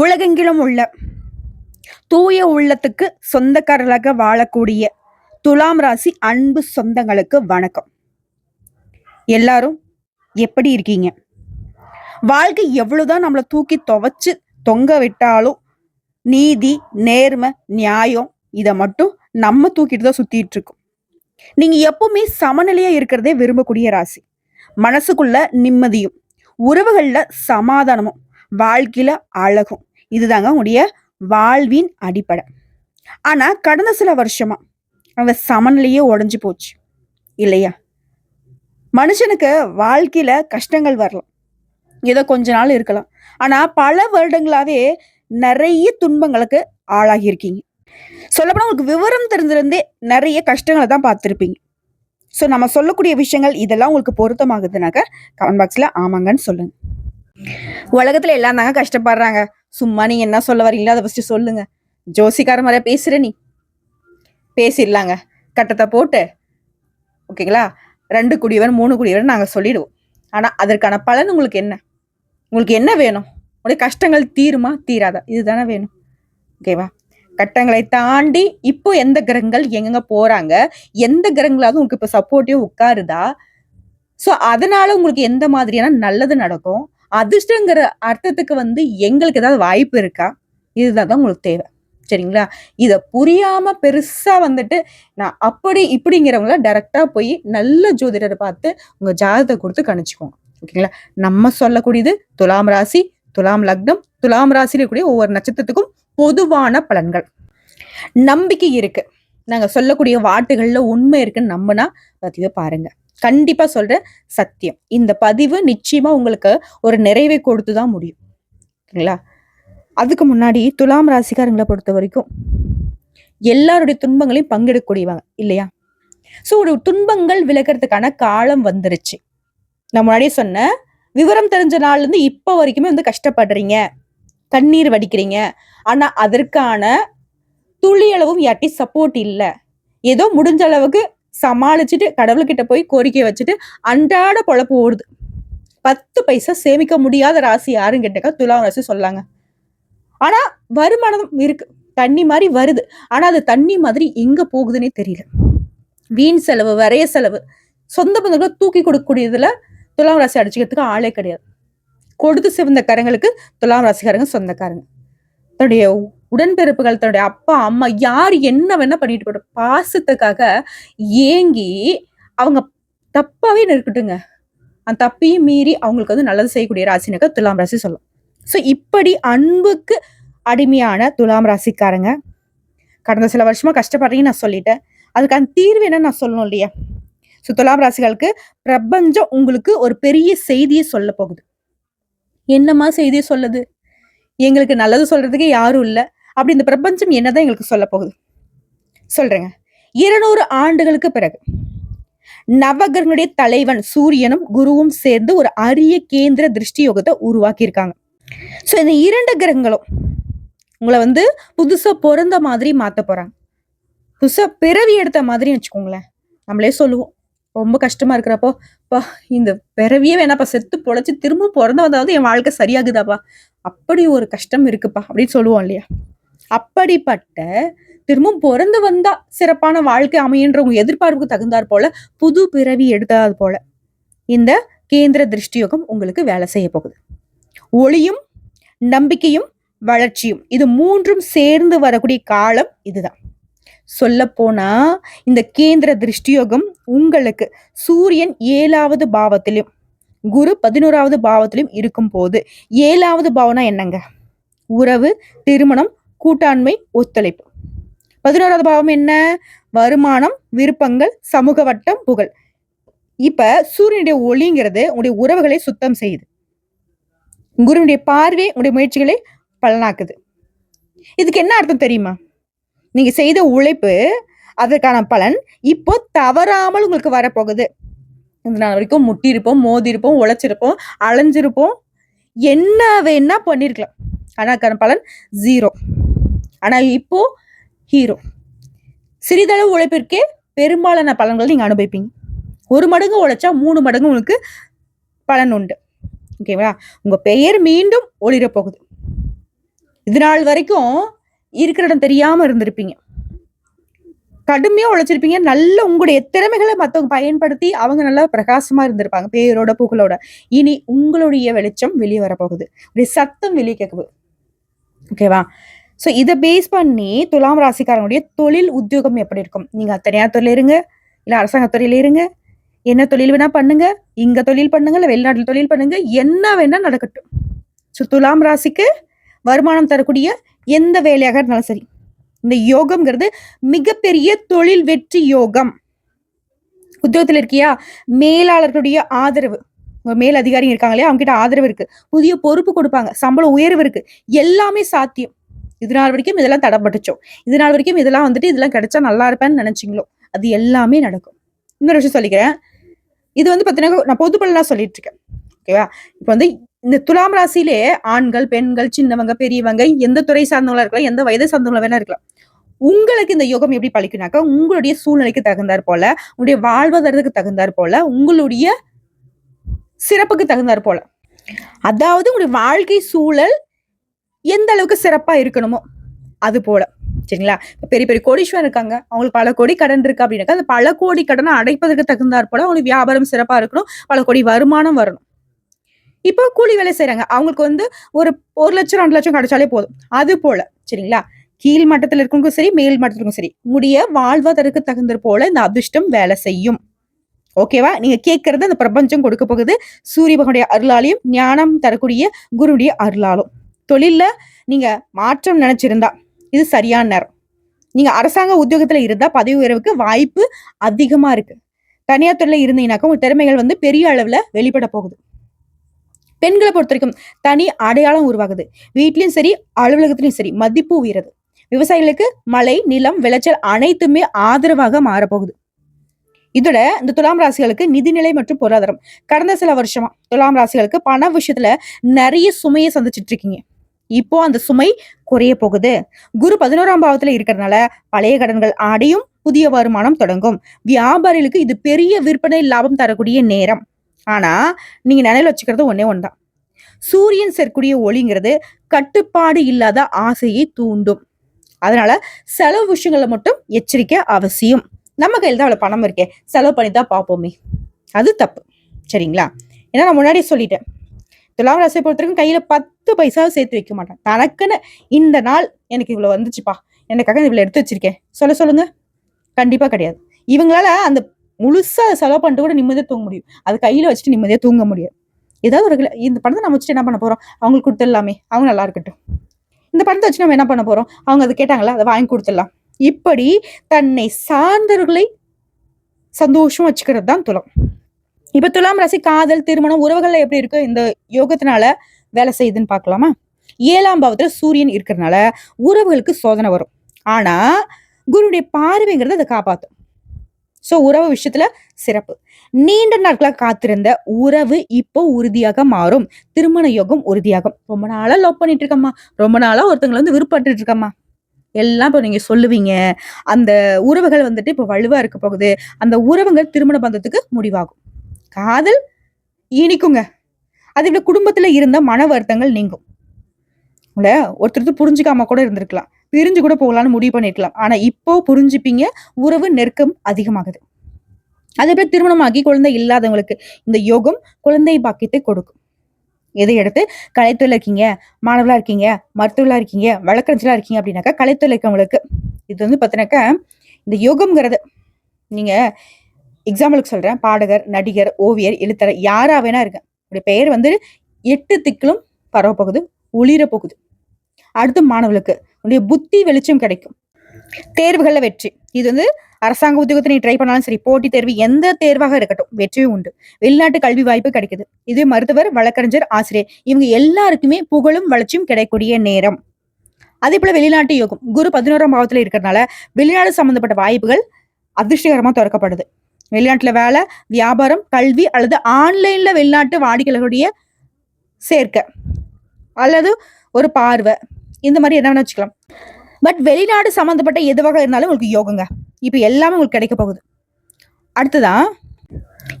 உலகெங்கிலும் உள்ள தூய உள்ளத்துக்கு சொந்தக்காரர்களாக வாழக்கூடிய துலாம் ராசி அன்பு சொந்தங்களுக்கு வணக்கம். எல்லாரும் எப்படி இருக்கீங்க? வாழ்க்கை எவ்வளவுதான் நம்மளை தூக்கி துவைச்சு தொங்க விட்டாலும் நீதி நேர்மை நியாயம் இதை மட்டும் நம்ம தூக்கிட்டு தான் சுத்திட்டு இருக்கோம். நீங்க எப்பவுமே சமநிலையா இருக்கிறதே விரும்பக்கூடிய ராசி. மனசுக்குள்ள நிம்மதியும் உறவுகள்ல சமாதானமும் வாழ்க்கையில் அழகும். இதுதாங்க உங்களுடைய வாழ்வின் அடிப்படை. ஆனால் கடந்த சில வருஷமா அவங்க சமநிலையே உடஞ்சி போச்சு. இல்லையா? மனுஷனுக்கு வாழ்க்கையில் கஷ்டங்கள் வரலாம். ஏதோ கொஞ்ச நாள் இருக்கலாம். ஆனால் பல வருடங்களாகவே நிறைய துன்பங்களுக்கு ஆளாகியிருக்கீங்க. சொல்லப்போனால் உங்களுக்கு விவரம் தெரிஞ்சிருந்தே நிறைய கஷ்டங்களை தான் பார்த்துருப்பீங்க. ஸோ நம்ம சொல்லக்கூடிய விஷயங்கள் இதெல்லாம் உங்களுக்கு பொருத்தமாகுதுனாக்க கமெண்ட் பாக்ஸில் ஆமாங்கன்னு சொல்லுங்கள் உலகத்துல எல்லாம் தாங்க கஷ்டப்படுறாங்க. சும்மா நீங்க என்ன சொல்ல வரீங்களோ அதை ஃபஸ்ட்டு சொல்லுங்க. ஜோசிக்கார மாதிரியா பேசுற நீ? பேசிடலாங்க. கட்டத்தை போட்டு ஓகேங்களா ரெண்டு குடியவன் மூணு குடியவன் நாங்கள் சொல்லிடுவோம். ஆனால் அதற்கான பலன் உங்களுக்கு என்ன? உங்களுக்கு என்ன வேணும்? உங்களுடைய கஷ்டங்கள் தீருமா? தீராதா? இதுதானே வேணும். ஓகேவா கட்டங்களை தாண்டி இப்போ எந்த கிரகங்கள் எங்கெங்க போறாங்க? எந்த கிரகங்களாவது உங்களுக்கு இப்போ சப்போர்ட்டிவ் உட்காருதா? ஸோ அதனால உங்களுக்கு எந்த மாதிரியான நல்லது நடக்கும்? அதிர்ஷ்டங்கிற அர்த்தத்துக்கு வந்து எங்களுக்கு ஏதாவது வாய்ப்பு இருக்கா? இதுதான் தான் உங்களுக்கு தேவை. சரிங்களா? இதை புரியாம பெருசா வந்துட்டு நான் அப்படி இப்படிங்கிறவங்கள டைரக்டா போய் நல்ல ஜோதிடரை பார்த்து உங்க ஜாதகத்தை கொடுத்து கணிச்சுக்கோங்க. ஓகேங்களா? நம்ம சொல்லக்கூடியது துலாம் ராசி துலாம் லக்னம். துலாம் ராசியில கூடிய ஒவ்வொரு நட்சத்திரத்துக்கும் பொதுவான பலன்கள். நம்பிக்கை இருக்கு. நாங்க சொல்லக்கூடிய வார்த்தைகள்ல உண்மை இருக்குன்னு நம்பினா பதிவை பாருங்க. கண்டிப்பா சொல்ற சத்தியம். இந்த பதிவு நிச்சயமா உங்களுக்கு ஒரு நிறைவை கொடுத்து தான் முடியும். சரிங்களா? அதுக்கு முன்னாடி துலாம் ராசிக்காரங்களை பொறுத்த வரைக்கும் எல்லாருடைய துன்பங்களையும் பங்கெடுக்கக்கூடியவாங்க இல்லையா? ஸோ ஒரு துன்பங்கள் விலகிறதுக்கான காலம் வந்துருச்சு. நான் முன்னாடியே சொன்னேன் விவரம் தெரிஞ்ச நாள்ல இருந்து இப்போ வரைக்குமே வந்து கஷ்டப்படுறீங்க கண்ணீர் வடிக்கிறீங்க. ஆனா அதற்கான துளியளவும் அளவும் சப்போர்ட் இல்லை. ஏதோ முடிஞ்ச அளவுக்கு சமாளிச்சுட்டு கடவுள்கிட்ட போய் கோரிக்கை வச்சுட்டு அன்றாட பொழப்பு ஓடுது. பத்து பைசா சேமிக்க முடியாத ராசி யாருன்னு கேட்டாக்கா துலாம் ராசி சொல்லாங்க. ஆனா வருமானம் இருக்கு. தண்ணி மாதிரி வருது. ஆனா அது தண்ணி மாதிரி எங்க போகுதுன்னே தெரியல. வீண் செலவு வரைய செலவு சொந்த பந்தங்களை தூக்கி கொடுக்கக்கூடியதுல துலாம் ராசி அடிச்சுக்கிறதுக்கு ஆளே கிடையாது. கொடுத்து சிவந்த கரங்களுக்கு துலாம் ராசிக்காரங்க சொந்தக்காரங்க. தன்னுடைய உடன்பிறப்புகள் தன்னுடைய அப்பா அம்மா யார் என்ன வேணா பண்ணிட்டு போற பாசத்துக்காக ஏங்கி அவங்க தப்பாவே இருக்கட்டுங்க அந்த தப்பையும் மீறி அவங்களுக்கு வந்து நல்லது செய்யக்கூடிய ராசினாக்க துலாம் ராசி சொல்லும். ஸோ இப்படி அன்புக்கு அடிமையான துலாம் ராசிக்காரங்க. கடந்த சில வருஷமா கஷ்டப்படுறீங்கன்னு நான் சொல்லிட்டேன். அதுக்கான தீர்வு என்ன நான் சொல்லணும் இல்லையா? ஸோ துலாம் ராசிகளுக்கு பிரபஞ்சம் உங்களுக்கு ஒரு பெரிய செய்தியை சொல்ல போகுது. என்னம்மா செய்தியை சொல்லுது? எங்களுக்கு நல்லது சொல்றதுக்கு யாரும் இல்லை. அப்படி இந்த பிரபஞ்சம் என்னதான் எங்களுக்கு சொல்ல போகுது? சொல்றேங்க. இருநூறு ஆண்டுகளுக்கு பிறகு நவகிரகனுடைய தலைவன் சூரியனும் குருவும் சேர்ந்து ஒரு அரிய கேந்திர திருஷ்டி யோகத்தை உருவாக்கியிருக்காங்க. ஸோ இந்த இரண்டு கிரகங்களும் உங்களை வந்து புதுசாக பிறந்த மாதிரி மாற்ற போகிறாங்க புதுசாக பிறவி எடுத்த மாதிரி வச்சுக்கோங்களேன். நம்மளே சொல்லுவோம். ரொம்ப கஷ்டமா இருக்கிறப்போ. பா இந்த பிறவியே வேணாப்பா. செத்து பொழைச்சி திரும்ப பிறந்த வந்தாவது என் வாழ்க்கை சரியாகுதாப்பா. அப்படி ஒரு கஷ்டம் இருக்குப்பா அப்படின்னு சொல்லுவோம் இல்லையா? அப்படிப்பட்ட திரும்பவும் பிறந்து வந்தா சிறப்பான வாழ்க்கை அமையன்றவங்க எதிர்பார்ப்புக்கு தகுந்தாற் போல புது பிறவி எடுத்தாது போல இந்த கேந்திர திருஷ்டியோகம் உங்களுக்கு வேலை செய்ய போகுது. ஒளியும் நம்பிக்கையும் வளர்ச்சியும் இது மூன்றும் சேர்ந்து வரக்கூடிய காலம் இதுதான். சொல்ல போனா இந்த கேந்திர திருஷ்டியோகம் உங்களுக்கு சூரியன் ஏழாவது பாவத்திலும் குரு பதினோராவது பாவத்திலும் இருக்கும் போது ஏழாவது பாவம்னா என்னங்க? உறவு திருமணம் கூட்டாண்மை ஒத்துழைப்பு. பதினோராவது பாவம் என்ன? வருமானம் விருப்பங்கள் சமூக வட்டம் புகழ். இப்ப சூரியனுடைய ஒளிங்கிறது உங்களுடைய உறவுகளை சுத்தம் செய்யுது. குருவினுடைய பார்வை உங்களுடைய முயற்சிகளை பலனாக்குது. இதுக்கு என்ன அர்த்தம் தெரியுமா? நீங்க செய்த உழைப்பு அதற்கான பலன் இப்போ தவறாமல் உங்களுக்கு வரப்போகுது. இந்த நாள் வரைக்கும் முட்டியிருப்போம் மோதிருப்போம் உழைச்சிருப்போம் அலைஞ்சிருப்போம். என்ன வேணா பண்ணியிருக்கலாம் ஆனால் அதுக்கான பலன் ஜீரோ ஆனால் இப்போ ஹீரோ சிறிதளவு உழைப்பிற்கே பெரும்பாலான பலன்களை நீங்கள் அனுபவிப்பீங்க. ஒரு மடங்கு உழைச்சா மூணு மடங்கு உங்களுக்கு பலன் உண்டு. ஓகேவா? உங்கள் பெயர் மீண்டும் ஒளிரப்போகுது. இது நாள் வரைக்கும் இருக்கிற இடம் தெரியாம இருந்திருப்பீங்க. கடுமையா உழைச்சிருப்பீங்க. நல்ல உங்களுடைய திறமைகளை மற்றவங்க பயன்படுத்தி அவங்க நல்லா பிரகாசமா இருந்திருப்பாங்க பேரோட புகழோட. இனி உங்களுடைய வெளிச்சம் வெளியே வரப்போகுது. உடைய சத்தம் வெளியே கேட்குது. ஓகேவா ஸோ இதை பேஸ் பண்ணி துலாம் ராசிக்காரனுடைய தொழில் உத்தியோகம் எப்படி இருக்கும்? நீங்க தனியார் துறையில இருங்க. இல்லை அரசாங்க துறையில இருங்க. என்ன தொழில் வேணா பண்ணுங்க. இங்க தொழில் பண்ணுங்க. இல்லை வெளிநாட்டில் தொழில் பண்ணுங்க. என்ன வேணா நடக்கட்டும். ஸோ துலாம் ராசிக்கு வருமானம் தரக்கூடிய எந்த வேலையாக இருந்தாலும் சரி இந்த யோகம்ங்கிறது மிகப்பெரிய தொழில் வெற்றி யோகம். உத்தியோகத்தில் இருக்கியா? மேலாளர்களுடைய ஆதரவு. மேல் அதிகாரி இருக்காங்க இல்லையா? அவங்க கிட்ட ஆதரவு இருக்கு. புதிய பொறுப்பு கொடுப்பாங்க. சம்பளம் உயர்வு இருக்கு. எல்லாமே சாத்தியம். இது நாள் வரைக்கும் இதெல்லாம் தடப்பட்டுச்சோம் இது நாள் வரைக்கும் இதெல்லாம் வந்துட்டு இதெல்லாம் கிடைச்சா நல்லா இருப்பேன்னு நினச்சிங்களோ? அது எல்லாமே நடக்கும். இன்னொரு விஷயம் சொல்லிக்கிறேன். இது வந்து பார்த்தீங்கன்னா நான் பொது பலனா சொல்லிட்டு இருக்கேன். ஓகேவா? இப்போ வந்து இந்த துலாம் ராசியிலே ஆண்கள் பெண்கள் சின்னவங்க பெரியவங்க எந்த துறை சார்ந்தவங்களா இருக்கலாம் எந்த வயதை சார்ந்தவங்களா வேணா இருக்கலாம். உங்களுக்கு இந்த யோகம் எப்படி பழிக்குனாக்கா உங்களுடைய சூழ்நிலைக்கு தகுந்தாற் போல உங்களுடைய வாழ்வதற்கு தகுந்தாற் போல உங்களுடைய சிறப்புக்கு தகுந்தாற் போல. அதாவது உங்களுடைய வாழ்க்கை சூழல் எந்த அளவுக்கு சிறப்பா இருக்கணுமோ அது போல. சரிங்களா? பெரிய பெரிய கோடீஸ்வரன் இருக்காங்க. அவங்களுக்கு பல கோடி கடன் இருக்கு அப்படின்னாக்கா அந்த பல கோடி கடனை அடைப்பதற்கு தகுந்தாற் போல அவங்களுக்கு வியாபாரம் சிறப்பா இருக்கணும். பல கோடி வருமானம் வரணும். இப்போ கூலி வேலை செய்யறாங்க அவங்களுக்கு வந்து ஒரு ஒரு லட்சம் ரெண்டு லட்சம் கிடைச்சாலே போதும். அது போல சரிங்களா? கீழ் மட்டத்தில் இருக்கவங்களுக்கும் சரி மேல் மட்டத்திற்கும் சரி. முடிய வாழ்வதற்கு தகுந்த போல இந்த அதிர்ஷ்டம் வேலை செய்யும். ஓகேவா நீங்க கேட்கறது அந்த பிரபஞ்சம் கொடுக்க போகுது. சூரிய பகனுடைய அருளாலையும் ஞானம் தரக்கூடிய குருடைய அருளாலும். தொழில்ல நீங்க மாற்றம் நினைச்சிருந்தா இது சரியான நேரம். நீங்க அரசாங்க உத்தியோகத்துல இருந்தா பதவி உயர்வுக்கு வாய்ப்பு அதிகமா இருக்கு. தனியார் துறையில இருந்தீங்கன்னாக்கா உங்க திறமைகள் வந்து பெரிய அளவுல வெளிப்பட போகுது. பெண்களை பொறுத்த வரைக்கும் தனி அடையாளம் உருவாகுது. வீட்லையும் சரி அலுவலகத்திலையும் சரி மதிப்பு உயருது. விவசாயிகளுக்கு மழை நிலம் விளைச்சல் அனைத்துமே ஆதரவாக மாறப்போகுது. இதோட இந்த துலாம் ராசிகளுக்கு நிதிநிலை மற்றும் பொருளாதாரம். கடந்த சில வருஷமா துலாம் ராசிகளுக்கு பண விஷயத்துல நிறைய சுமையை சந்திச்சிட்டு இருக்கீங்க இப்போ அந்த சுமை குறைய போகுது. குரு பதினோராம் பாவத்துல இருக்கிறதுனால பழைய கடன்கள் அடையும் புதிய வருமானம் தொடங்கும். வியாபாரிகளுக்கு இது பெரிய விற்பனை லாபம் தரக்கூடிய நேரம். ஆனால் நீங்கள் நினைவில் வச்சுக்கிறது ஒன்றே ஒன்று தான் சூரியன் சேர்க்கூடிய ஒளிங்கிறது கட்டுப்பாடு இல்லாத ஆசையை தூண்டும். அதனால செலவு விஷயங்களை மட்டும் எச்சரிக்கை அவசியம். நம்ம கையில் தான் அவ்வளோ பணம் இருக்கே. செலவு பண்ணி தான் பார்ப்போமே. அது தப்பு. சரிங்களா? ஏன்னா நான் முன்னாடியே சொல்லிட்டேன். துலாம் ராசியை பொறுத்தவரைக்கும் கையில் பத்து பைசா சேர்த்து வைக்க மாட்டேன். தனக்குன்னு இந்த நாள் எனக்கு இவ்வளோ வந்துச்சுப்பா. எனக்காக இவ்வளோ எடுத்து வச்சிருக்கேன். சொல்ல சொல்லுங்க. கண்டிப்பாக கிடையாது. இவங்களால அந்த முழுசா செலவு பண்ணிட்டு கூட நிம்மதியா தூங்க முடியும். அது கையில வச்சுட்டு நிம்மதியா தூங்க முடியாது. ஏதாவது ஒரு இந்த பணத்தை நம்ம வச்சுட்டு என்ன பண்ண போறோம்? அவங்களுக்கு கொடுத்துடலாமே. அவங்க நல்லா இருக்கட்டும். இந்த பணத்தை வச்சு நம்ம என்ன பண்ண போறோம்? அவங்க அதை கேட்டாங்களா அதை வாங்கி கொடுத்துடலாம். இப்படி தன்னை சார்ந்தவர்களை சந்தோஷம் வச்சுக்கிறது தான் துலம். இப்ப துலாம் ராசி காதல் திருமணம் உறவுகள்ல எப்படி இருக்கு? இந்த யோகத்தினால வேலை செய்யுதுன்னு பார்க்கலாமா? ஏழாம் பாவத்துல சூரியன் இருக்கிறதுனால உறவுகளுக்கு சோதனை வரும். ஆனா குருடைய பார்வைங்கிறத அதை காப்பாத்தும். ஸோ உறவு விஷயத்துல சிறப்பு. நீண்ட நாட்களாக காத்திருந்த உறவு இப்போ உறுதியாக மாறும். திருமண யோகம் உறுதியாகும். ரொம்ப நாளா லவ் பண்ணிட்டு இருக்கம்மா ரொம்ப நாளா ஒருத்தங்களை வந்து விருப்பட்டு இருக்கம்மா எல்லாம் இப்போ நீங்கள் சொல்லுவீங்க. அந்த உறவுகள் வந்துட்டு இப்போ வலுவாக இருக்க போகுது. அந்த உறவுகள் திருமண பந்தத்துக்கு முடிவாகும். காதல் இனிக்குங்க. அது இப்படி குடும்பத்தில் இருந்த மன வருத்தங்கள் நீங்கும். இல்லை ஒருத்தருக்கு புரிஞ்சுக்காம கூட இருந்திருக்கலாம். பிரிஞ்சு கூட போகலான்னு முடிவு பண்ணிருக்கலாம். ஆனா இப்போ புரிஞ்சுப்பீங்க உறவு நெருக்கம் அதிகமாகுது. அதே போல திருமணமாகி குழந்தை இல்லாதவங்களுக்கு இந்த யோகம் குழந்தை பாக்கியத்தை கொடுக்கும். எதை எடுத்து கலைத்துறையில் இருக்கீங்க மாணவர்களா இருக்கீங்க மருத்துவர்களா இருக்கீங்க வழக்கறிஞர்களா இருக்கீங்க அப்படின்னாக்கா கலைத்துறையில இருக்கவங்களுக்கு இது வந்து பார்த்தீங்கன்னாக்கா இந்த யோகம்ங்கிறது நீங்க எக்ஸாம்பிளுக்கு சொல்றேன் பாடகர் நடிகர் ஓவியர் எழுத்தர் யாரா வேணா இருக்க உடைய பெயர் வந்து எட்டு திக்கிலும் பரவ போகுது ஒளிர போகுது அடுத்து மாணவர்களுக்கு உடைய புத்தி வெளிச்சம் கிடைக்கும். தேர்வுகளில் வெற்றி. இது வந்து அரசாங்க உத்தியோகத்தை நீ ட்ரை பண்ணாலும் சரி போட்டி தேர்வு எந்த தேர்வாக இருக்கட்டும் வெற்றியும் உண்டு. வெளிநாட்டு கல்வி வாய்ப்பு கிடைக்குது. இது மருத்துவர் வழக்கறிஞர் ஆசிரியர் இவங்க எல்லாருக்குமே புகழும் வளர்ச்சியும் கிடைக்கக்கூடிய நேரம். அதே போல வெளிநாட்டு யோகம் குரு பதினோராம் பாவத்தில் இருக்கிறதுனால வெளிநாடு சம்பந்தப்பட்ட வாய்ப்புகள் அதிர்ஷ்டகரமாக திறக்கப்படுது. வெளிநாட்டில் வேலை வியாபாரம் கல்வி அல்லது ஆன்லைன்ல வெளிநாட்டு வாடிக்கையாளர்களுடைய சேர்க்கை. அல்லது ஒரு பார்வை. இந்த மாதிரி என்ன வேணா வச்சுக்கலாம். பட் வெளிநாடு சம்மந்தப்பட்ட எதுவாக இருந்தாலும் உங்களுக்கு யோகங்க. இப்போ எல்லாமே உங்களுக்கு கிடைக்க போகுது. அடுத்ததான்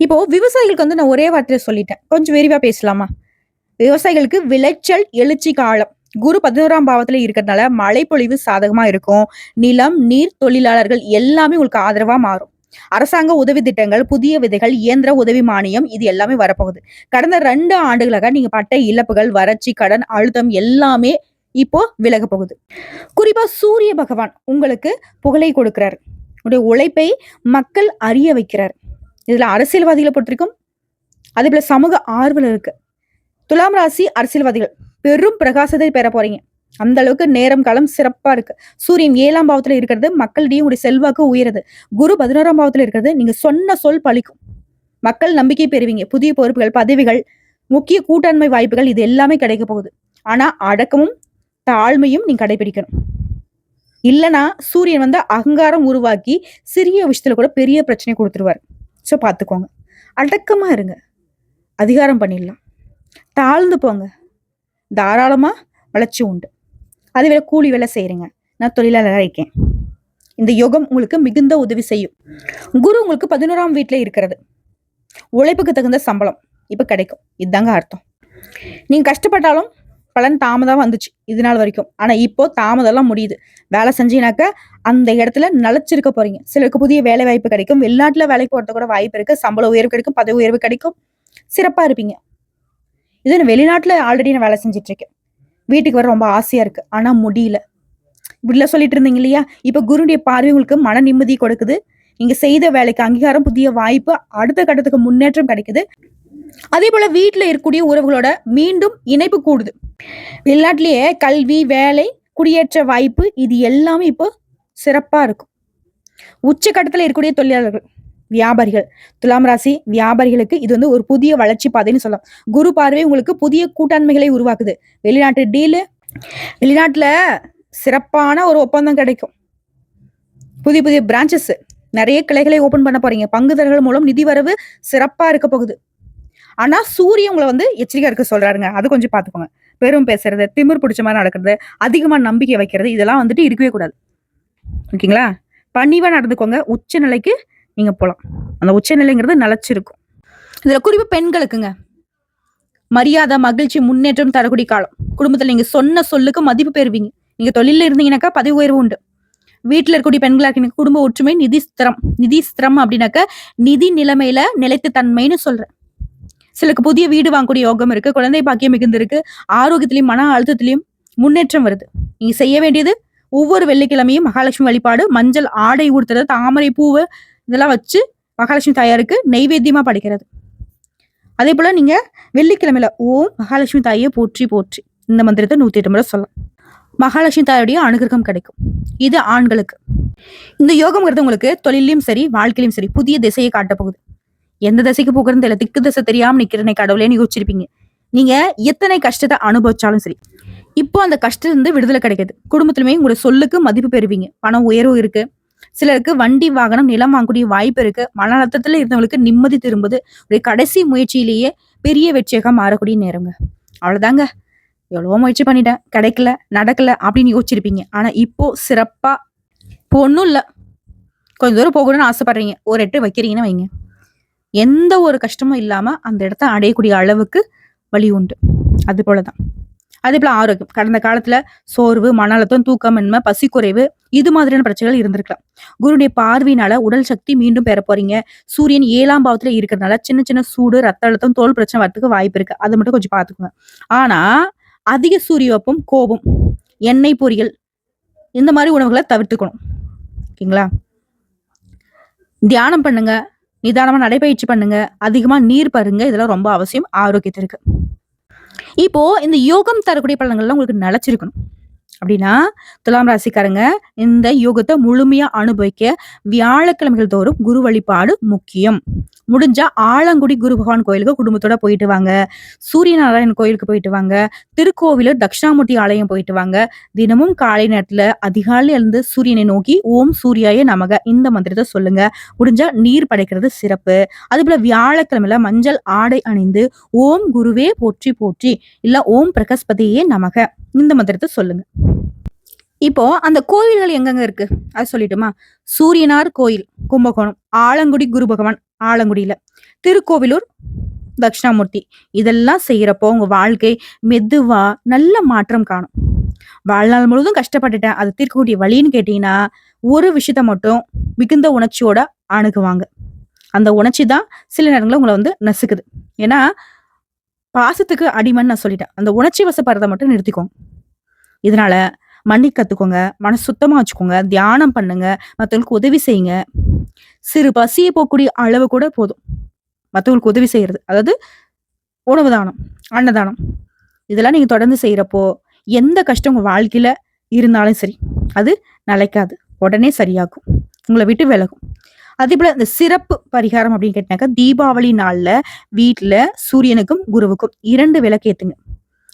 இப்போ விவசாயிகளுக்கு வந்து நான் ஒரே வார்த்தையில சொல்லிட்டேன். கொஞ்சம் விரிவாக பேசலாமா? விவசாயிகளுக்கு விளைச்சல் எழுச்சி காலம். குரு பதினோராம் பாவத்தில் இருக்கிறதுனால மழைப்பொழிவு சாதகமாக இருக்கும். நிலம் நீர் தொழிலாளர்கள் எல்லாமே உங்களுக்கு ஆதரவாக மாறும். அரசாங்க உதவி திட்டங்கள் புதிய விதைகள் இயந்திர உதவி மானியம் இது எல்லாமே வரப்போகுது. கடந்த ரெண்டு ஆண்டுகளாக நீங்க பட்ட இழப்புகள் வறட்சி கடன் அழுத்தம் எல்லாமே இப்போ விலக போகுது. குறிப்பா சூரிய பகவான் உங்களுக்கு புகழை கொடுக்கிறார். உடைய உழைப்பை மக்கள் அறிய வைக்கிறார். இதுல அரசியல்வாதிகளை பொறுத்திருக்கும் அதே போல சமூக ஆர்வலருக்கு துலாம் ராசி அரசியல்வாதிகள் பெரும் பிரகாசத்தை பெற போறீங்க. அந்த அளவுக்கு நேரம் காலம் சிறப்பா இருக்கு. சூரியன் ஏழாம் பாவத்துல இருக்கிறது மக்களிடையே உடைய செல்வாக்கு உயருது. குரு பதினோராம் பாவத்துல இருக்கிறது நீங்க சொன்ன சொல் பழிக்கும். மக்கள் நம்பிக்கை பெறுவீங்க. புதிய பொறுப்புகள் பதவிகள் முக்கிய கூட்டாண்மை வாய்ப்புகள் இது எல்லாமே கிடைக்க போகுது. ஆனா அடக்கமும் தாழ்மையும் நீ கடைபிடிக்கணும். இல்லனா சூரியன் வந்து அகங்காரம் உருவாக்கி சிறிய விஷயத்துல கூட பெரிய பிரச்சனை கொடுத்துருவாரு. ஸோ பார்த்துக்கோங்க அடக்கமா இருங்க. அதிகாரம் பண்ணிடலாம். தாழ்ந்து போங்க. தாராளமாக வளர்ச்சி உண்டு. அதே வேலை கூலி வேலை செய்கிறீங்க நான் தொழிலாளராக இருக்கேன். இந்த யோகம் உங்களுக்கு மிகுந்த உதவி செய்யும். குரு உங்களுக்கு பதினோராம் வீட்டில் இருக்கிறது. உழைப்புக்கு தகுந்த சம்பளம். இப்போ கிடைக்கும். இதுதாங்க அர்த்தம். நீங்கள் கஷ்டப்பட்டாலும் பலன் தாமதம் வந்துச்சு இது நாள் வரைக்கும். ஆனால் இப்போ தாமதம்லாம் முடியுது. வேலை செஞ்சீங்கனாக்க அந்த இடத்துல நிலச்சிருக்க போறீங்க. சிலருக்கு புதிய வேலை வாய்ப்பு கிடைக்கும். வெளிநாட்டில் வேலைக்கு போகிறது கூட வாய்ப்பு இருக்கு. சம்பள உயர்வு கிடைக்கும் பதவி உயர்வு கிடைக்கும். சிறப்பாக இருப்பீங்க. இது நான் வெளிநாட்டில் ஆல்ரெடி நான் வேலை செஞ்சுட்டு இருக்கேன் வீட்டுக்கு வர ரொம்ப ஆசையா இருக்கு. ஆனா முடியல. இப்படிலாம் சொல்லிட்டு இருந்தீங்க இல்லையா? இப்போ குருடைய பார்வை உங்களுக்கு மன நிம்மதி கொடுக்குது. நீங்க செய்த வேலைக்கு அங்கீகாரம் புதிய வாய்ப்பு அடுத்த கட்டத்துக்கு முன்னேற்றம் கிடைக்குது. அதே போல வீட்டில் இருக்கக்கூடிய உறவுகளோட மீண்டும் இணைப்பு கூடுது. வெளிநாட்டிலேயே கல்வி வேலை குடியேற்ற வாய்ப்பு இது எல்லாமே இப்போ சிறப்பாக இருக்கும். உச்சக்கட்டத்தில் இருக்கக்கூடிய தொழிலாளர்கள் வியாபாரிகள் துலாம் ராசி வியாபாரிகளுக்கு இது வந்து ஒரு புதிய வளர்ச்சி பாதைன்னு சொல்லலாம். குரு பார்வை உங்களுக்கு புதிய கூட்டாண்மைகளை உருவாக்குது. வெளிநாட்டு டீலு வெளிநாட்டில் சிறப்பான ஒரு ஒப்பந்தம் கிடைக்கும். புதிய புதிய பிரான்ச்சஸ் நிறைய கிளைகளை ஓபன் பண்ண போறீங்க. பங்குதாரர்கள் மூலம் நிதி வரவு சிறப்பா இருக்க போகுது. ஆனா சூரிய உங்களை வந்து எச்சரிக்கை இருக்க சொல்றாருங்க. அது கொஞ்சம் பாத்துக்கோங்க. பெரும் பேசுறது திமிர் பிடிச்ச மாதிரி நடக்கிறது அதிகமா நம்பிக்கை வைக்கிறது இதெல்லாம் வந்துட்டு இருக்கவே கூடாது. ஓகேங்களா? பணிவா நடந்துக்கோங்க. உச்ச நிலைக்கு நீங்க போகலாம் அந்த உச்ச நிலைங்கிறது நிலச்சிருக்கும். இதுல குறிப்பு பெண்களுக்குங்க. மரியாதை மகிழ்ச்சி முன்னேற்றம் தரக்கூடிய காலம். குடும்பத்துல நீங்க சொன்ன சொல்லுக்கு மதிப்பு பெறுவீங்க. நீங்க தொழில இருந்தீங்கன்னாக்கா பதவி உயர்வு உண்டு. வீட்டில் இருக்கக்கூடிய பெண்களாக குடும்ப ஒற்றுமை நிதி ஸ்திரம். நிதி ஸ்திரம் அப்படின்னாக்க நிதி நிலைமையில நிலைத்த தன்மைன்னு சொல்றேன். சிலருக்கு புதிய வீடு வாங்கக்கூடிய யோகம் இருக்கு குழந்தை பாக்கியம் மிகுந்திருக்கு ஆரோக்கியத்திலையும் மன அழுத்தத்திலையும் முன்னேற்றம் வருது. நீங்க செய்ய வேண்டியது ஒவ்வொரு வெள்ளிக்கிழமையும் மகாலட்சுமி வழிபாடு மஞ்சள் ஆடை உடுத்துறது தாமரை பூவு இதெல்லாம் வச்சு மகாலட்சுமி தாயாருக்கு நெய்வேத்தியமா படைக்கிறது. அதே போல நீங்க வெள்ளிக்கிழமையில ஓம் மகாலட்சுமி தாயை போற்றி போற்றி இந்த மந்திரத்தை நூத்தி எட்டு முறை சொல்லலாம். மகாலட்சுமி தாயுடைய அனுகிரகம் கிடைக்கும். இது ஆண்களுக்கு. இந்த யோகம்ங்கிறது உங்களுக்கு தொழிலையும் சரி வாழ்க்கையிலும் சரி புதிய திசையை காட்ட போகுது எந்த திசைக்கு போகிறது இல்லை திக்கு திசை தெரியாம நிக்கிறனை கடவுளேன்னு யோசிச்சிருப்பீங்க. நீங்க எத்தனை கஷ்டத்தை அனுபவிச்சாலும் சரி. இப்போ அந்த கஷ்டம் இருந்து விடுதலை கிடைக்குது. குடும்பத்திலுமே உங்களோட சொல்லுக்கு மதிப்பு பெறுவீங்க. பணம் உயர்வு இருக்கு. சிலருக்கு வண்டி வாகனம் நிலம் வாங்கக்கூடிய வாய்ப்பு இருக்கு. மன அழுத்தத்துல இருந்தவங்களுக்கு நிம்மதி திரும்புது. ஒரு கடைசி முயற்சியிலேயே பெரிய வெற்றியாக மாறக்கூடிய நேரங்க. அவ்வளவுதாங்க. எவ்வளவோ முயற்சி பண்ணிட்டேன். கிடைக்கல நடக்கல அப்படின்னு யோசிச்சிருப்பீங்க. ஆனா இப்போ சிறப்பா இப்போ ஒன்றும் இல்லை. கொஞ்சம் தூரம் போகணும்னு ஆசைப்படுறீங்க. ஒரு எட்டு வைக்கிறீங்கன்னு வைங்க. எந்த ஒரு கஷ்டமும் இல்லாம அந்த இடத்த அடையக்கூடிய அளவுக்கு வழி உண்டு. அது போலதான். அதே போல ஆரோக்கியம். கடந்த காலத்துல சோர்வு மன அழுத்தம் தூக்கமின்மை பசிக்குறைவு இது மாதிரியான பிரச்சனைகள் இருந்திருக்கலாம். குருடைய பார்வையினால உடல் சக்தி மீண்டும் பெற போறீங்க. சூரியன் ஏழாம் பாவத்துல இருக்கிறதுனால சின்ன சின்ன சூடு ரத்த அழுத்தம் தோல் பிரச்சனை வரதுக்கு வாய்ப்பு இருக்கு. அதை மட்டும் கொஞ்சம் பாத்துக்கோங்க ஆனா அதிக சூரிய வெப்பம் கோபம் எண்ணெய் பொரியல் இந்த மாதிரி உணவுகளை தவிர்த்துக்கணும். ஓகேங்களா? தியானம் பண்ணுங்க. நிதானமா நடைபயிற்சி பண்ணுங்க. அதிகமா நீர் பருங்க. இதெல்லாம் ரொம்ப அவசியம். ஆரோக்கியத்திற்கு. இப்போ இந்த யோகம் தரக்கூடிய பலன்கள்லாம் உங்களுக்கு நிலைச்சிருக்கணும். அப்படின்னா துலாம் ராசிக்காரங்க இந்த யோகத்தை முழுமையா அனுபவிக்க வியாழக்கிழமைகள் தோறும் குரு வழிபாடு முக்கியம். முடிஞ்சா ஆலங்குடி குரு பகவான் கோயிலுக்கு குடும்பத்தோட போயிட்டு வாங்க. சூரியநாராயணன் கோயிலுக்கு போயிட்டு வாங்க. திருக்கோவிலூர் தட்சிணாமூர்த்தி ஆலயம் போயிட்டு வாங்க. தினமும் காலை நேரத்துல அதிகாலையில இருந்து சூரியனை நோக்கி ஓம் சூரியாய நமக இந்த மந்திரத்தை சொல்லுங்க. முடிஞ்சா நீர் படைக்கிறது சிறப்பு. அது போல வியாழக்கிழமையில மஞ்சள் ஆடை அணிந்து ஓம் குருவே போற்றி போற்றி இல்ல ஓம் பிரகஸ்பதியே நமக. இந்த மந்திரத்தை சொல்லுங்க. இப்போ அந்த கோவில்கள் எங்கெங்க இருக்கு? அது சொல்லிட்டுமா? சூரியனார் கோயில் கும்பகோணம் ஆலங்குடி குரு பகவான் ஆலங்குடியில. திருக்கோவிலூர் தட்சிணாமூர்த்தி. இதெல்லாம் செய்யறப்போ உங்க வாழ்க்கை மெதுவா நல்ல மாற்றம் காணும். வாழ்நாள் முழுவதும் கஷ்டப்பட்டுட்டேன். அதை தீர்க்கக்கூடிய வழின்னு கேட்டீங்கன்னா ஒரு விஷயத்த மட்டும் மிகுந்த உணர்ச்சியோட அணுகுவாங்க. அந்த உணர்ச்சி தான் சில நேரங்களில் உங்களை வந்து நசுக்குது. ஏன்னா பாசத்துக்கு அடிமன்னு நான் சொல்லிட்டேன். அந்த உணர்ச்சி வசப்படுறதை மட்டும் நிறுத்திக்கோங்க. இதனால மன்னி கத்துக்கோங்க. மனசு சுத்தமா வச்சுக்கோங்க. தியானம் பண்ணுங்க. மற்றவங்களுக்கு உதவி செய்யுங்க. சிறு பசியை போகக்கூடிய அளவு கூட போதும். மற்றவங்களுக்கு உதவி செய்யறது. அதாவது உணவு தானம் அன்னதானம். இதெல்லாம் நீங்க தொடர்ந்து செய்யறப்போ எந்த கஷ்டம் உங்க வாழ்க்கையில இருந்தாலும் சரி அது நிலைக்காது. உடனே சரியாகும். உங்களை விட்டு விலகும். அதே போல இந்த சிறப்பு பரிகாரம் அப்படின்னு கேட்டாக்கா தீபாவளி நாள்ல வீட்டுல சூரியனுக்கும் குருவுக்கும் இரண்டு விளக்கேத்துங்க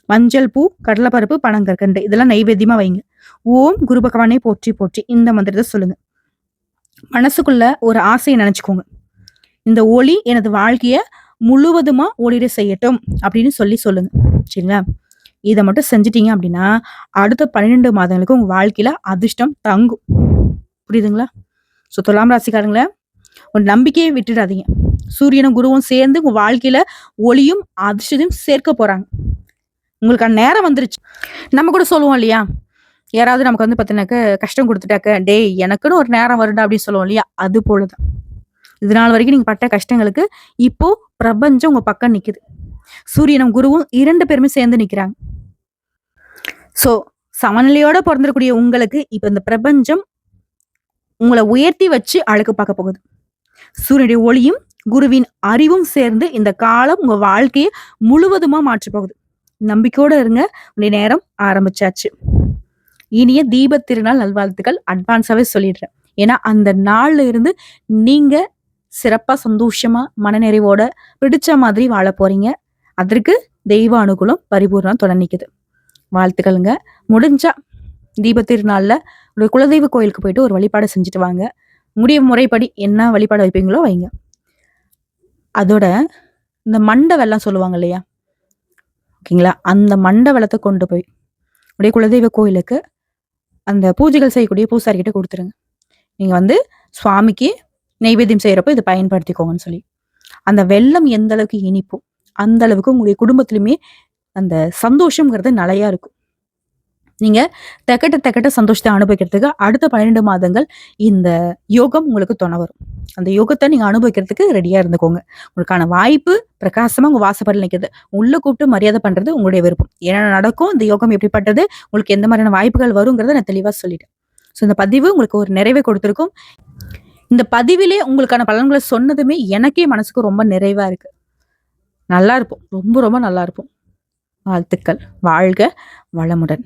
மஞ்சள் பூ கடலைப்பருப்பு பனங்கற்கண்டு இதெல்லாம் நைவேத்தியமா வைங்க. ஓம் குரு பகவானே போற்றி போற்றி இந்த மந்திரத்தை சொல்லுங்க. மனசுக்குள்ள ஒரு ஆசையை நினைச்சுக்கோங்க. இந்த ஒளி எனது வாழ்க்கைய முழுவதுமா ஒளிர செய்யட்டும் அப்படின்னு சொல்லி சொல்லுங்க. சரிங்களா? இதை மட்டும் செஞ்சிட்டீங்க அப்படின்னா அடுத்த பன்னிரெண்டு மாதங்களுக்கு உங்க வாழ்க்கையில அதிர்ஷ்டம் தங்கும். புரியுதுங்களா? ஸோ துலாம் ராசிக்காரங்கள ஒரு நம்பிக்கையை விட்டுடாதீங்க. சூரியனும் குருவும் சேர்ந்து உங்க வாழ்க்கையில ஒளியும் அதிர்ஷ்டத்தையும் சேர்க்க போறாங்க. உங்களுக்கான நேரம் வந்துருச்சு. நம்ம கூட சொல்லுவோம் இல்லையா? யாராவது நமக்கு வந்து பார்த்தீங்கன்னாக்க கஷ்டம் கொடுத்துட்டாக்க டேய் எனக்குன்னு ஒரு நேரம் வருடா அப்படின்னு சொல்லுவோம் இல்லையா? அது போலதான். இது நாள் வரைக்கும் நீங்க பட்ட கஷ்டங்களுக்கு இப்போ பிரபஞ்சம் உங்க பக்கம் நிக்குது. சூரியனும் குருவும் இரண்டு பேருமே சேர்ந்து நிக்கிறாங்க. சோ சமநிலையோட பிறந்திருக்கக்கூடிய உங்களுக்கு இப்ப இந்த பிரபஞ்சம் உங்களை உயர்த்தி வச்சு அழகு பார்க்க போகுது. சூரியனுடைய ஒளியும் குருவின் அறிவும் சேர்ந்து இந்த காலம் உங்க வாழ்க்கையை முழுவதுமா மாற்றி போகுது. நம்பிக்கையோட இருங்க உடைய நேரம் ஆரம்பிச்சாச்சு. இனிய தீப திருநாள் நல்வாழ்த்துக்கள். அட்வான்ஸாவே சொல்லிடுறேன். ஏன்னா அந்த நாள்ல இருந்து நீங்க சிறப்பா சந்தோஷமா மனநிறைவோட பிடிச்ச மாதிரி வாழ போறீங்க. அதற்கு தெய்வ அனுகூலம் பரிபூர்ணம் தொடர் நிக்குது. வாழ்த்துக்களுங்க. முடிஞ்சா தீப திருநாள்ல ஒரு குலதெய்வ கோயிலுக்கு போயிட்டு ஒரு வழிபாடு செஞ்சுட்டு வாங்க. முடிய முறைப்படி என்ன வழிபாடு வைப்பீங்களோ வைங்க. அதோட இந்த மண்டை வெள்ளம் சொல்லுவாங்க இல்லையா? ஓகேங்களா? அந்த மண்டை வெள்ளத்தை கொண்டு போய் உடைய குலதெய்வ கோயிலுக்கு அந்த பூஜைகள் செய்யக்கூடிய பூசாரிக்கிட்ட கொடுத்துருங்க. நீங்க வந்து சுவாமிக்கு நைவேத்தியம் செய்யறப்போ இதை பயன்படுத்திக்கோங்கன்னு சொல்லி. அந்த வெள்ளம் எந்த அளவுக்கு இனிப்போ அந்த அளவுக்கு உங்களுடைய குடும்பத்திலுமே அந்த சந்தோஷங்கிறது நிலையா இருக்கும். நீங்க தக்கட்ட தக்கட்ட சந்தோஷத்தை அனுபவிக்கிறதுக்கு அடுத்த பன்னிரெண்டு மாதங்கள் இந்த யோகம் உங்களுக்கு துணை வரும். அந்த யோகத்தை நீங்க அனுபவிக்கிறதுக்கு ரெடியா இருந்துக்கோங்க. உங்களுக்கான வாய்ப்பு பிரகாசமா உங்க வாசப்படல நிற்கிறது உள்ள கூப்பிட்டு மரியாதை பண்றது உங்களுடைய விருப்பம். என்ன நடக்கும் இந்த யோகம் எப்படிப்பட்டது உங்களுக்கு எந்த மாதிரியான வாய்ப்புகள் வருங்கிறத நான் தெளிவா சொல்லிட்டேன். ஸோ இந்த பதிவு உங்களுக்கு ஒரு நிறைவை கொடுத்துருக்கும். இந்த பதிவிலே உங்களுக்கான பலன்களை சொன்னதுமே எனக்கே மனசுக்கு ரொம்ப நிறைவா இருக்கு. நல்லா இருப்போம். ரொம்ப ரொம்ப நல்லா இருப்போம். வாழ்த்துக்கள். வாழ்க வளமுடன்.